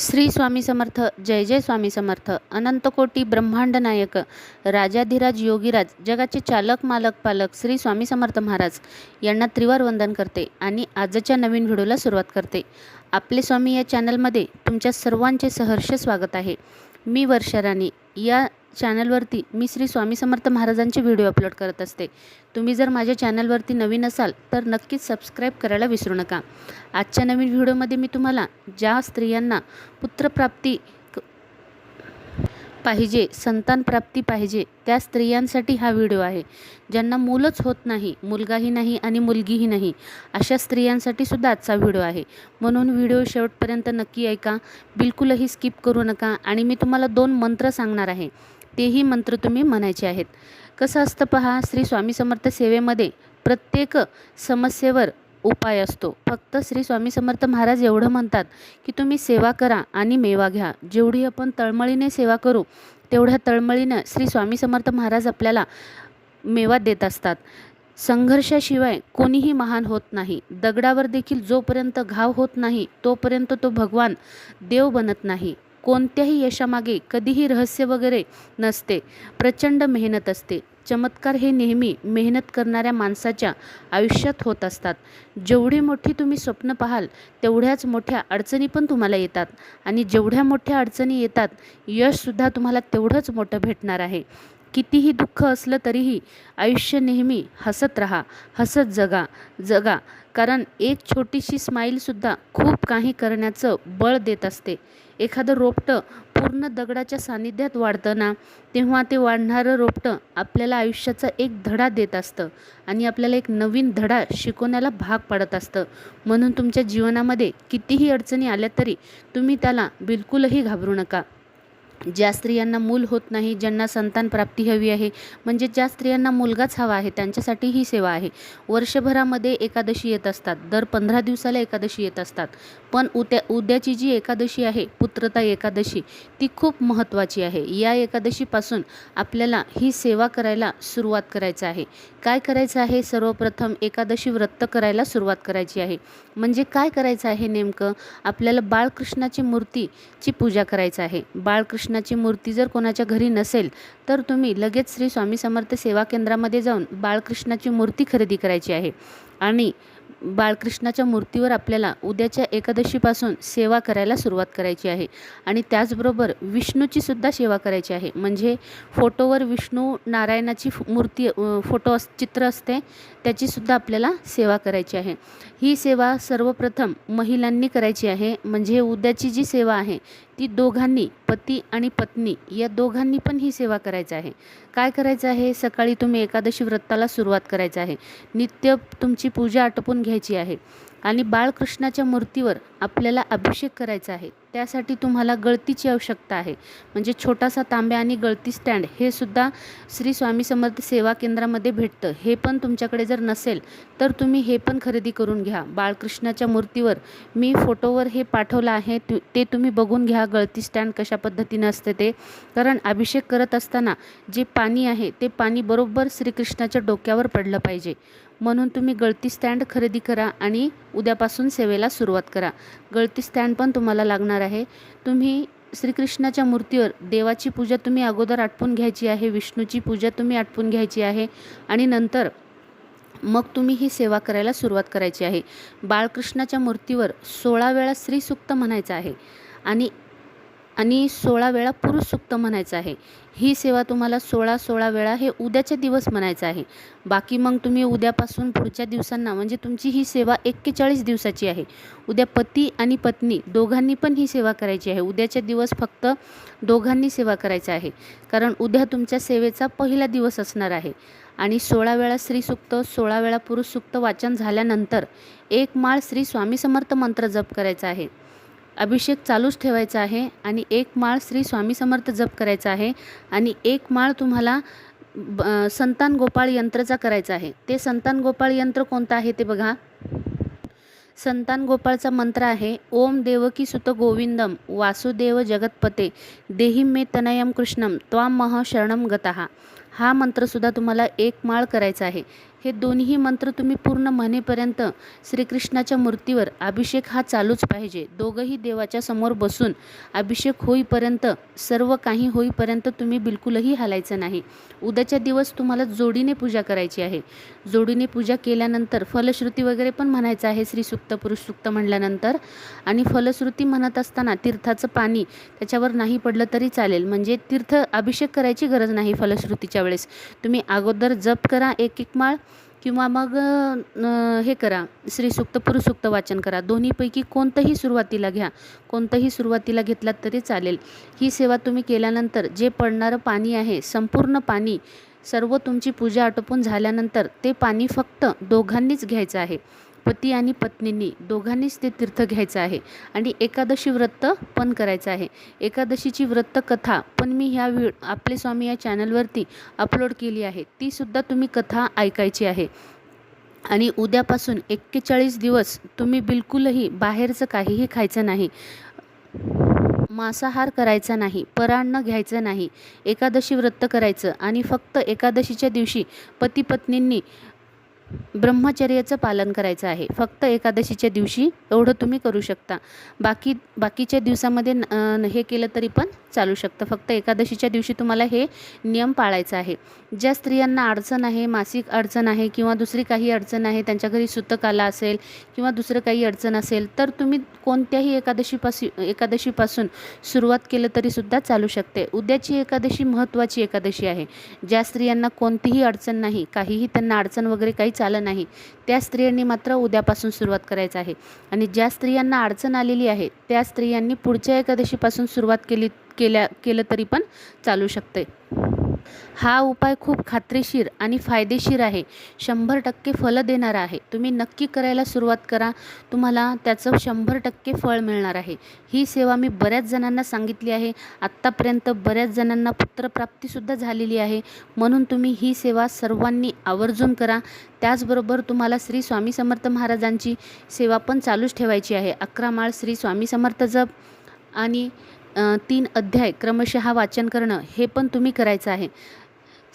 श्री स्वामी समर्थ जय जय स्वामी समर्थ अनंतकोटी ब्रह्मांड नायक राजाधिराज योगीराज जगाचे चालक मालक पालक श्री स्वामी समर्थ महाराज यांना त्रिवार वंदन करते आणि आजच्या नवीन व्हिडिओला सुरुवात करते. आपले स्वामी या चॅनलमध्ये तुमच्या सर्वांचे सहर्ष स्वागत आहे. मी वर्षा राणी. या चॅनलवरती मी श्री स्वामी समर्थ महाराजांचे व्हिडिओ अपलोड करत असते. तुम्ही जर माझ्या चॅनलवरती नवीन असाल तर नक्कीच सबस्क्राईब करायला विसरू नका. आजच्या नवीन व्हिडिओमध्ये मी तुम्हाला ज्या स्त्रियांना पुत्रप्राप्ती पाहिजे संतान प्राप्ती पाहिजे त्या स्त्रियांसाठी हा व्हिडिओ आहे. ज्यांना मूलच होत नाही मुलगाही नाही आणि मुलगीही नाही अशा स्त्रियांसाठी सुद्धा आजचा व्हिडिओ आहे. म्हणून व्हिडिओ शेवटपर्यंत नक्की ऐका बिलकुलही स्किप करू नका आणि मी तुम्हाला दोन मंत्र सांगणार आहे. तेही मंत्र तुम्ही म्हणायचे आहेत. कसं असतं पहा श्री स्वामी समर्थ सेवेमध्ये प्रत्येक समस्येवर उपाय असतो. फक्त श्री स्वामी समर्थ महाराज एवढं म्हणतात की तुम्ही सेवा करा आणि मेवा घ्या. जेवढी आपण तळमळीने सेवा करू तेवढ्या तळमळीनं श्री स्वामी समर्थ महाराज आपल्याला मेवा देत असतात. संघर्षाशिवाय कोणीही महान होत नाही. दगडावर देखील जोपर्यंत घाव होत नाही तोपर्यंत तो भगवान देव बनत नाही. कोणत्याही यशामागे कधीही रहस्य वगैरे नसते. प्रचंड मेहनत असते. चमत्कार हे नेहमी मेहनत करणाऱ्या माणसाच्या आयुष्यात होत असतात. जेवढी मोठी तुम्ही स्वप्न पाहाल तेवढ्याच मोठ्या अडचणी पण तुम्हाला येतात. आणि जेवढ्या मोठ्या अडचणी येतात यशसुद्धा तुम्हाला तेवढंच मोठं भेटणार आहे. कितीही दुःख असलं तरीही आयुष्य नेहमी हसत राहा हसत जगा जगा. कारण एक छोटीशी स्माईलसुद्धा खूप काही करण्याचं बळ देत असते. एखादं रोपटं पूर्ण दगडाच्या सानिध्यात वाढतं ना तेव्हा ते वाढणारं रोपटं आपल्याला आयुष्याचा एक धडा देत असतं आणि आपल्याला एक नवीन धडा शिकवण्याला भाग पाडत असतं. म्हणून तुमच्या जीवनामध्ये कितीही अडचणी आल्या तरी तुम्ही त्याला बिलकुलही घाबरू नका. ज्या स्त्रियांना मूल होत नाही ज्यांना संतान प्राप्ती हवी आहे म्हणजे ज्या स्त्रियांना मुलगाच हवा आहे त्यांच्यासाठी ही सेवा आहे. वर्षभरामध्ये एकादशी येत असतात दर पंधरा दिवसाला एकादशी येत असतात. पण उद्या उद्याची जी एकादशी आहे पुत्रता एकादशी ती खूप महत्त्वाची आहे. या एकादशीपासून आपल्याला ही सेवा करायला सुरुवात करायचं आहे. काय करायचं आहे? सर्वप्रथम एकादशी व्रत करायला सुरुवात करायची आहे. म्हणजे काय करायचं आहे नेमकं? आपल्याला बाळकृष्णाची मूर्तीची पूजा करायचं आहे. बाळकृष्ण कृष्णाची मूर्ती जर कोणाच्या घरी नसेल तर तुम्ही लगेच श्री स्वामी समर्थ सेवा केंद्रामध्ये जाऊन बाळकृष्णाची मूर्ती खरेदी करायची आहे. आणि बाळकृष्णाच्या मूर्तीवर आपल्याला उद्याच्या एकादशीपासून सेवा करायला सुरुवात करायची आहे. आणि त्याचबरोबर विष्णूची सुद्धा सेवा करायची आहे. म्हणजे फोटोवर विष्णू नारायणाची मूर्ती फोटो अस चित्र असते त्याचीसुद्धा आपल्याला सेवा करायची आहे. ही सेवा सर्वप्रथम महिलांनी करायची आहे. म्हणजे उद्याची जी सेवा आहे ती दोघांनी पती आणि पत्नी या दोघांनी पण ही सेवा करायची आहे. काय करायचं आहे? सकाळी तुम्ही एकादशी व्रताला सुरुवात करायचं आहे. नित्य तुमची पूजा आटोपून घ्यायची आहे. आणि बाळकृष्णाच्या मूर्तीवर आपल्याला अभिषेक करायचा आहे. त्यासाठी तुम्हाला गळतीची आवश्यकता आहे. म्हणजे छोटासा तांब्या आणि गळती स्टँड हे सुद्धा श्री स्वामी समर्थ सेवा केंद्रामध्ये भेटतं. हे पण तुमच्याकडे जर नसेल तर तुम्ही हे पण खरेदी करून घ्या. बाळकृष्णाच्या मूर्तीवर मी फोटोवर हे पाठवलं आहे. ते तुम्ही बघून घ्या. गळती स्टँड कशा पद्धतीनं असते ते. कारण अभिषेक करत असताना जे पाणी आहे ते पाणी बरोबर श्रीकृष्णाच्या डोक्यावर पडलं पाहिजे. म्हणून तुम्ही गळती स्टँड खरेदी करा आणि उद्यापासून सेवेला सुरुवात करा. गळती स्टँड पण तुम्हाला लागणार आहे. तुम्ही श्रीकृष्णाच्या मूर्तीवर देवाची पूजा तुम्ही अगोदर आटपून घ्यायची आहे विष्णूची पूजा तुम्ही आटपून घ्यायची आहे आणि नंतर मग तुम्ही ही सेवा करायला सुरुवात करायची आहे. बाळकृष्णाच्या मूर्तीवर सोळा वेळा श्रीसूक्त म्हणायचं आहे आणि आणि सोळा वेळा पुरुष सुक्त म्हणायचं आहे. ही सेवा तुम्हाला सोळा सोळा वेळा हे उद्याचे दिवस म्हणायचं आहे. बाकी मग तुम्ही उद्यापासून पुढच्या दिवसांना म्हणजे तुमची ही सेवा एक्केचाळीस दिवसाची आहे. उद्या पती आणि पत्नी दोघांनी पण ही सेवा करायची आहे. उद्याचे दिवस फक्त दोघांनी सेवा करायचा आहे. कारण उद्या तुमच्या सेवेचा पहिला दिवस असणार आहे. आणि सोळा वेळा स्त्रीसुक्त सोळा वेळा पुरुष सुक्त वाचन झाल्यानंतर एक माळ श्री स्वामी समर्थ मंत्र जप करायचा आहे. अभिषेक चालूच ठेवायचा आहे आणि एक माळ श्री स्वामी समर्थ जप करायचा आहे आणि एक माळ तुम्हाला ब- संतान गोपाळ यंत्रचा करायचा आहे. ते संतान गोपाळ यंत्र कोणतं आहे ते बघा. संतान गोपाळचा मंत्र आहे ओम देवकी सुत गोविंदम वासुदेव जगतपते देहिम मे तनयम कृष्णम त्वाम मह शरणम गतः. हा मंत्रसुद्धा तुम्हाला एक माळ करायचा आहे. हे दोन्ही मंत्र तुम्ही पूर्ण म्हणेपर्यंत श्रीकृष्णाच्या मूर्तीवर अभिषेक हा चालूच पाहिजे. दोघंही देवाच्या समोर बसून अभिषेक होईपर्यंत सर्व काही होईपर्यंत तुम्ही बिलकुलही हालायचं नाही. उद्याच्या दिवस तुम्हाला जोडीने पूजा करायची आहे. जोडीने पूजा केल्यानंतर फलश्रुती वगैरे पण म्हणायचं आहे श्री सुक्त पुरुष सुक्त म्हणल्यानंतर आणि फलश्रुती म्हणत असताना तीर्थाचं पाणी त्याच्यावर नाही पडलं तरी चालेल. म्हणजे तीर्थ अभिषेक करायची गरज नाही फलश्रुतीच्या वेळेस. तुम्ही अगोदर जप करा एक एक माळ किंवा मग हे करा श्रीसुक्त पुरुषसुक्त वाचन करा. दोन्हीपैकी कोणतंही सुरुवातीला घ्या. कोणतंही सुरुवातीला घेतलात तरी चालेल. ही सेवा तुम्ही केल्यानंतर जे पडणारं पाणी आहे संपूर्ण पाणी सर्व तुमची पूजा आटोपून झाल्यानंतर ते पाणी फक्त दोघांनीच घ्यायचं आहे. पती आणि पत्नींनी दोघांनीच ते तीर्थ घ्यायचं आहे. आणि एकादशी व्रत पण करायचं आहे. एकादशीची व्रत कथा पण मी ह्या व्हि आपले स्वामी या चॅनलवरती अपलोड केली आहे. तीसुद्धा तुम्ही कथा ऐकायची आहे. आणि उद्यापासून एक्केचाळीस दिवस तुम्ही बिलकुलही बाहेरचं काहीही खायचं नाही. मांसाहार करायचा नाही. परान्न घ्यायचं नाही. एकादशी व्रत करायचं आणि फक्त एकादशीच्या दिवशी पती पत्नींनी ब्रह्मचर्याचं पालन करायचं आहे. फक्त एकादशीच्या दिवशी एवढं तुम्ही करू शकता. बाकी बाकीच्या दिवसामध्ये न- हे केलं तरी पण चालू शकतं. फक्त एकादशीच्या दिवशी तुम्हाला हे नियम पाळायचं आहे. ज्या स्त्रियांना अडचण आहे मासिक अडचण आहे किंवा दुसरी काही अडचण आहे त्यांच्या घरी सुतक आला असेल किंवा दुसरं काही अडचण असेल तर तुम्ही कोणत्याही एकादशीपासून एकादशीपासून सुरुवात केलं तरीसुद्धा चालू शकते. उद्याची एकादशी महत्त्वाची एकादशी आहे. ज्या स्त्रियांना कोणतीही अडचण नाही काहीही त्यांना अडचण वगैरे काहीच चालं नाही. त्या स्त्रियांनी मात्र उद्यापासून सुरुवात करायचं आहे. आणि ज्या स्त्रियांना अडचण आलेली आहे त्या स्त्रियांनी पुढच्या एकादशीपासून सुरुवात केली केल्या केलं तरी पण चालू शकते हा उपाय खूप खात्रीशीर आणि फायदेशीर आहे. शंभर टक्के फलं देणारा आहे. तुम्ही नक्की करायला सुरुवात करा. तुम्हाला त्याचं शंभर टक्के फळ मिळणार आहे. ही सेवा मी बऱ्याच जणांना सांगितली आहे. आत्तापर्यंत बऱ्याच जणांना पुत्रप्राप्तीसुद्धा झालेली आहे. म्हणून तुम्ही ही सेवा सर्वांनी आवर्जून करा. त्याचबरोबर तुम्हाला श्री स्वामी समर्थ महाराजांची सेवा पण चालूच ठेवायची आहे. अकरा माळ श्री स्वामी समर्थ जप. आणि तीन अध्याय क्रमशः वाचन करणं हे पण तुम्ही करायचं आहे.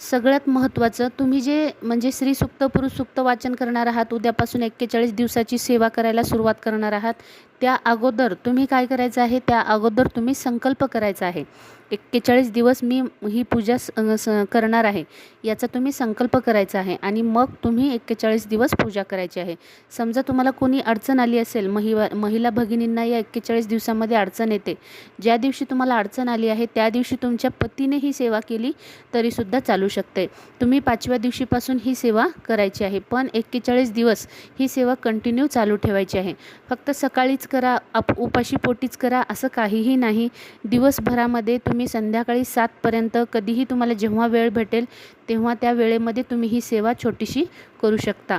सगळ्यात महत्त्वाचं तुम्ही जे म्हणजे श्री पुरुषसुक्त पुरुष वाचन करणार आहात उद्यापासून एक्केचाळीस दिवसाची सेवा करायला सुरुवात करणार आहात त्या अगोदर तुम्ही काय करायचं आहे? त्या अगोदर तुम्ही संकल्प करायचा आहे. एक्केचाळीस दिवस मी ही पूजा स करणार आहे. याचा तुम्ही संकल्प करायचा आहे आणि मग तुम्ही एक्केचाळीस दिवस पूजा करायची आहे. समजा तुम्हाला कोणी अडचण आली असेल महिला महिला भगिनींना या एक्केचाळीस दिवसामध्ये अडचण येते. ज्या दिवशी तुम्हाला अडचण आली आहे त्या दिवशी तुमच्या पतीने ही सेवा केली तरीसुद्धा चालू शकते. तुम्ही पाचव्या दिवशीपासून ही सेवा करायची आहे. पण एक्केचाळीस दिवस ही सेवा कंटिन्यू चालू ठेवायची आहे. फक्त सकाळीच करा अप उपाशी पोटीच करा असं काहीही नाही. दिवसभरामध्ये तुम्ही संध्याकाळी सातपर्यंत कधीही तुम्हाला जेव्हा वेळ भेटेल तेव्हा त्या वेळेमध्ये तुम्ही ही सेवा छोटीशी करू शकता.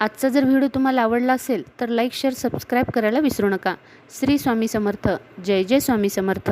आजचा जर व्हिडिओ तुम्हाला आवडला असेल तर लाईक शेअर सबस्क्राईब करायला विसरू नका. श्री स्वामी समर्थ. जय जय स्वामी समर्थ.